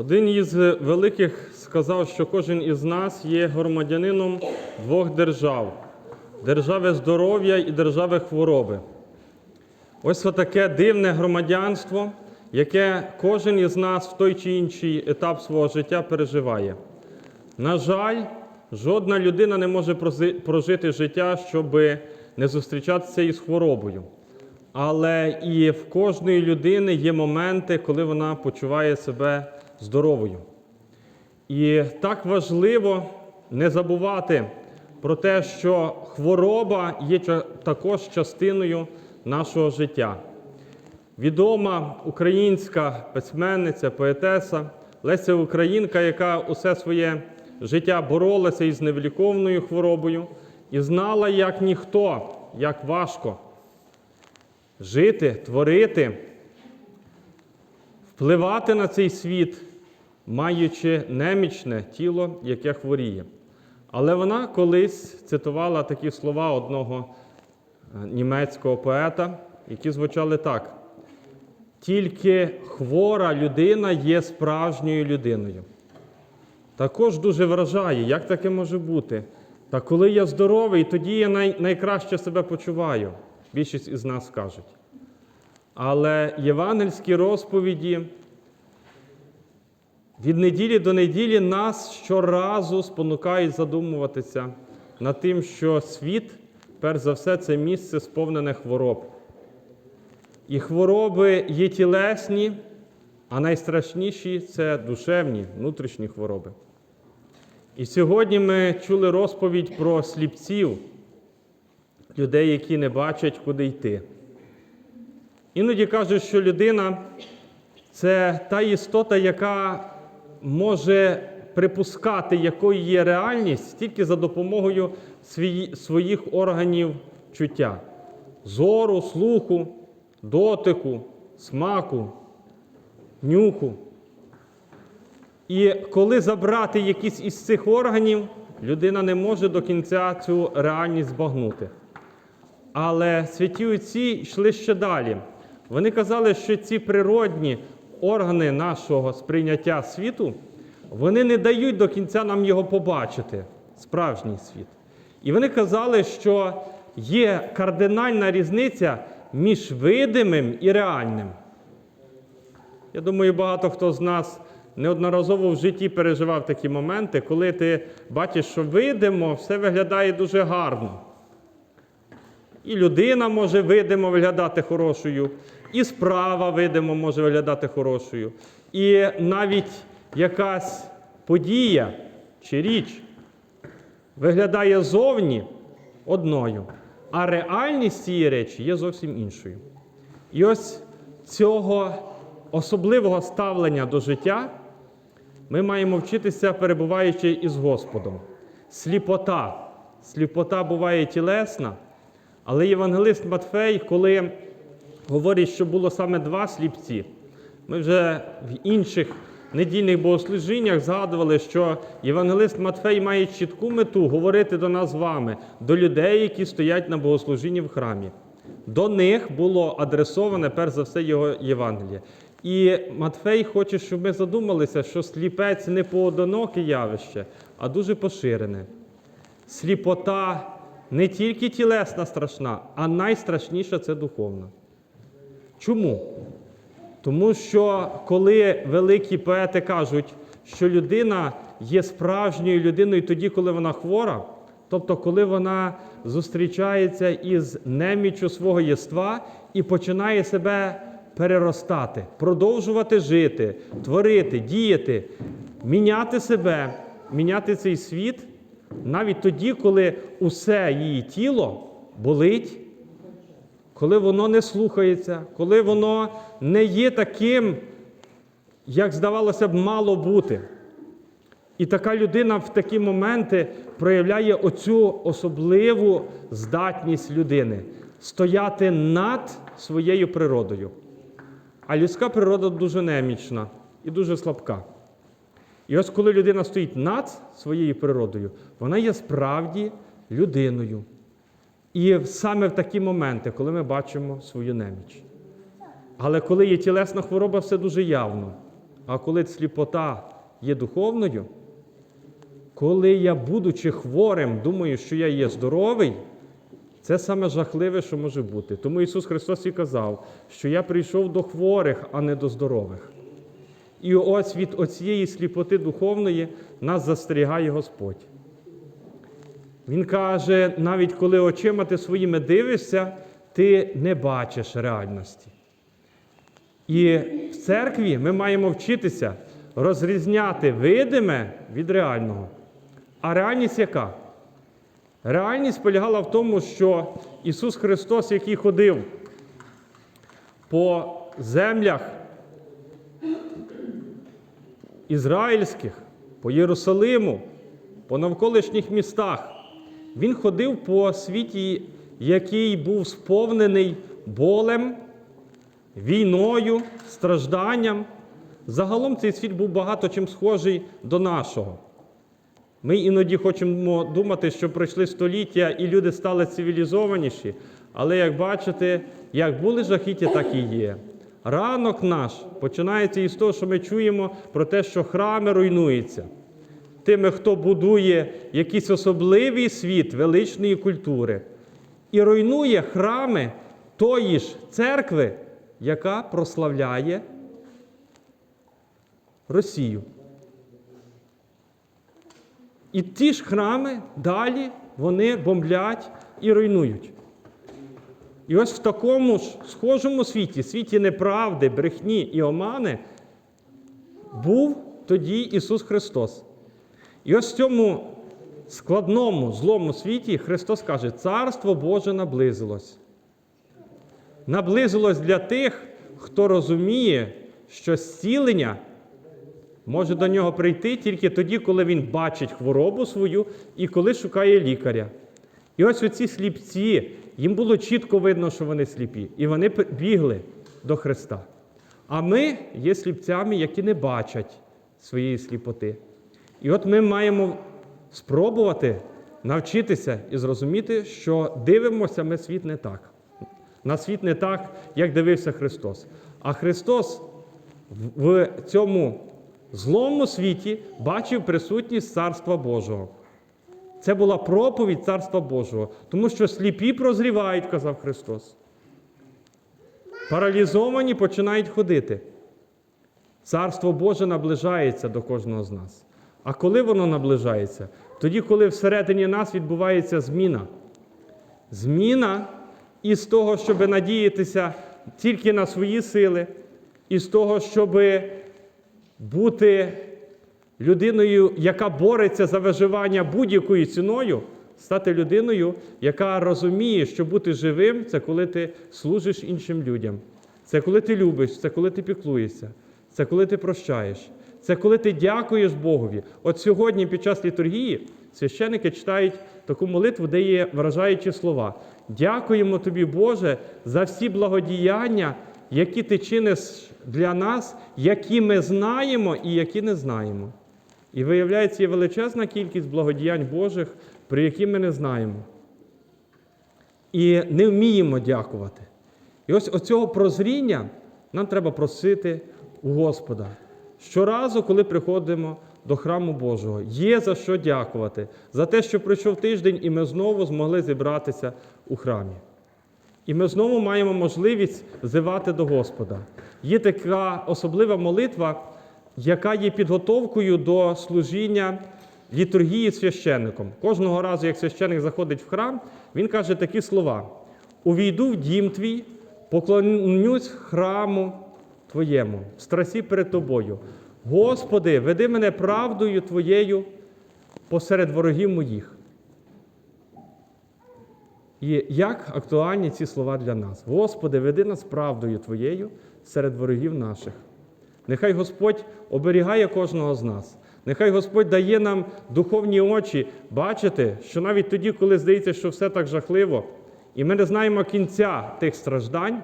Один із великих сказав, що кожен із нас є громадянином двох держав держави здоров'я і держави хвороби. Ось таке дивне громадянство, яке кожен із нас в той чи інший етап свого життя переживає. На жаль, жодна людина не може прожити життя, щоб не зустрічатися із хворобою. Але і в кожної людини є моменти, коли вона почуває себе здоровою. І так важливо не забувати про те, що хвороба є також частиною нашого життя. Відома українська письменниця, поетеса Леся Українка, яка усе своє життя боролася із невиліковною хворобою і знала, як ніхто, як важко жити, творити, впливати на цей світ, маючи немічне тіло, яке хворіє. Але вона колись цитувала такі слова одного е, німецького поета, які звучали так: тільки хвора людина є справжньою людиною. Також дуже вражає, як таке може бути. Та коли я здоровий, тоді я най- найкраще себе почуваю. Більшість із нас скажуть. Але євангельські розповіді від неділі до неділі нас щоразу спонукають задумуватися над тим, що світ, перш за все, це місце сповнене хвороб. І хвороби є тілесні, а найстрашніші це душевні, внутрішні хвороби. І сьогодні ми чули розповідь про сліпців, людей, які не бачать, куди йти. Іноді кажуть, що людина це та істота, яка може припускати, якою є реальність тільки за допомогою свої- своїх органів чуття зору, слуху, дотику, смаку, нюху. І коли забрати якісь із цих органів, людина не може до кінця цю реальність збагнути. Але святі отці йшли ще далі. Вони казали, що ці природні органи нашого сприйняття світу, вони не дають до кінця нам його побачити, справжній світ. І вони казали, що є кардинальна різниця між видимим і реальним. Я думаю, багато хто з нас неодноразово в житті переживав такі моменти, коли ти бачиш, що видимо, все виглядає дуже гарно. І людина може видимо виглядати хорошою, і справа видимо може виглядати хорошою. І навіть якась подія чи річ виглядає зовні одною, а реальність цієї речі є зовсім іншою. І ось цього особливого ставлення до життя ми маємо вчитися, перебуваючи із Господом. Сліпота. Сліпота буває тілесна, але євангелист Матфей, коли говорить, що було саме два сліпці, ми вже в інших недільних богослужіннях згадували, що євангелист Матфей має чітку мету говорити до нас з вами, до людей, які стоять на богослужінні в храмі. До них було адресоване перш за все його Євангеліє. І Матфей хоче, щоб ми задумалися, що сліпець не поодиноке явище, а дуже поширене. Сліпота не тільки тілесна страшна, а найстрашніша це духовна. Чому? Тому що коли великі поети кажуть, що людина є справжньою людиною тоді, коли вона хвора, тобто коли вона зустрічається із неміччю свого єства і починає себе переростати, продовжувати жити, творити, діяти, міняти себе, міняти цей світ, навіть тоді, коли усе її тіло болить, коли воно не слухається, коли воно не є таким, як здавалося б, мало бути. І така людина в такі моменти проявляє оцю особливу здатність людини стояти над своєю природою. А людська природа дуже немічна і дуже слабка. І ось коли людина стоїть над своєю природою, вона є справді людиною. І саме в такі моменти, коли ми бачимо свою неміч. Але коли є тілесна хвороба, все дуже явно. А коли сліпота є духовною, коли я, будучи хворим, думаю, що я є здоровий, це саме жахливе, що може бути. Тому Ісус Христос і казав, що я прийшов до хворих, а не до здорових. І ось від оцієї сліпоти духовної нас застерігає Господь. Він каже, навіть коли очима ти своїми дивишся, ти не бачиш реальності. І в церкві ми маємо вчитися розрізняти видиме від реального. А реальність яка? Реальність полягала в тому, що Ісус Христос, який ходив по землях ізраїльських, по Єрусалиму, по навколишніх містах, Він ходив по світі, який був сповнений болем, війною, стражданням. Загалом цей світ був багато чим схожий до нашого. Ми іноді хочемо думати, що пройшли століття і люди стали цивілізованіші, але як бачите, як були жахіття, так і є. Ранок наш починається із того, що ми чуємо про те, що храми руйнуються. Тими, хто будує якийсь особливий світ величної культури і руйнує храми тої ж церкви, яка прославляє Росію. І ті ж храми далі вони бомблять і руйнують. І ось в такому ж схожому світі, світі неправди, брехні і омани, був тоді Ісус Христос. І ось в цьому складному, злому світі Христос каже, Царство Боже наблизилось. Наблизилось для тих, хто розуміє, що зцілення може до нього прийти тільки тоді, коли він бачить хворобу свою і коли шукає лікаря. І ось оці сліпці, їм було чітко видно, що вони сліпі, і вони бігли до Христа. А ми є сліпцями, які не бачать своєї сліпоти. І от ми маємо спробувати навчитися і зрозуміти, що дивимося ми світ не так. На світ не так, як дивився Христос. А Христос в цьому злому світі бачив присутність Царства Божого. Це була проповідь Царства Божого, тому що сліпі прозрівають, казав Христос. Паралізовані починають ходити. Царство Боже наближається до кожного з нас. А коли воно наближається? Тоді, коли всередині нас відбувається зміна. Зміна із того, щоб надіятися тільки на свої сили, із того, щоб бути людиною, яка бореться за виживання будь-якою ціною, стати людиною, яка розуміє, що бути живим це коли ти служиш іншим людям. Це коли ти любиш, це коли ти піклуєшся, це коли ти прощаєш, це коли ти дякуєш Богові. От сьогодні, під час літургії, священики читають таку молитву, де є вражаючі слова. Дякуємо тобі, Боже, за всі благодіяння, які ти чиниш для нас, які ми знаємо і які не знаємо. І виявляється, є величезна кількість благодіянь Божих, про які ми не знаємо. І не вміємо дякувати. І ось оцього прозріння нам треба просити у Господа. Щоразу, коли приходимо до храму Божого, є за що дякувати, за те, що пройшов тиждень, і ми знову змогли зібратися у храмі. І ми знову маємо можливість взивати до Господа. Є така особлива молитва, яка є підготовкою до служіння літургії священником. Кожного разу, як священник заходить в храм, він каже такі слова: Увійду в дім твій, поклонюсь храму Твоєму, в страсі перед тобою. Господи, веди мене правдою Твоєю посеред ворогів моїх. І як актуальні ці слова для нас? Господи, веди нас правдою Твоєю серед ворогів наших. Нехай Господь оберігає кожного з нас. Нехай Господь дає нам духовні очі бачити, що навіть тоді, коли здається, що все так жахливо, і ми не знаємо кінця тих страждань,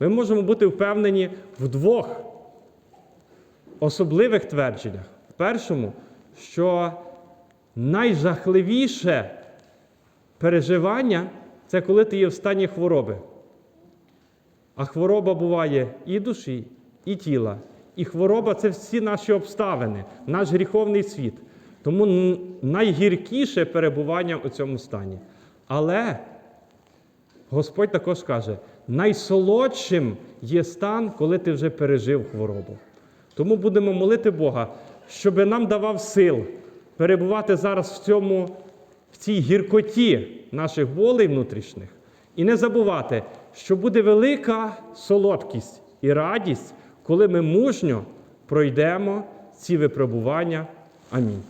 ми можемо бути впевнені в двох особливих твердженнях. В першому, що найжахливіше переживання це коли ти є в стані хвороби. А хвороба буває і душі, і тіла, І хвороба це всі наші обставини, наш гріховний світ. Тому найгіркіше перебування у цьому стані. Але Господь також каже: найсолодшим є стан, коли ти вже пережив хворобу. Тому будемо молити Бога, щоб нам давав сил перебувати зараз в цьому, в цій гіркоті наших болей внутрішніх. І не забувати, що буде велика солодкість і радість, коли ми мужньо пройдемо ці випробування. Амінь.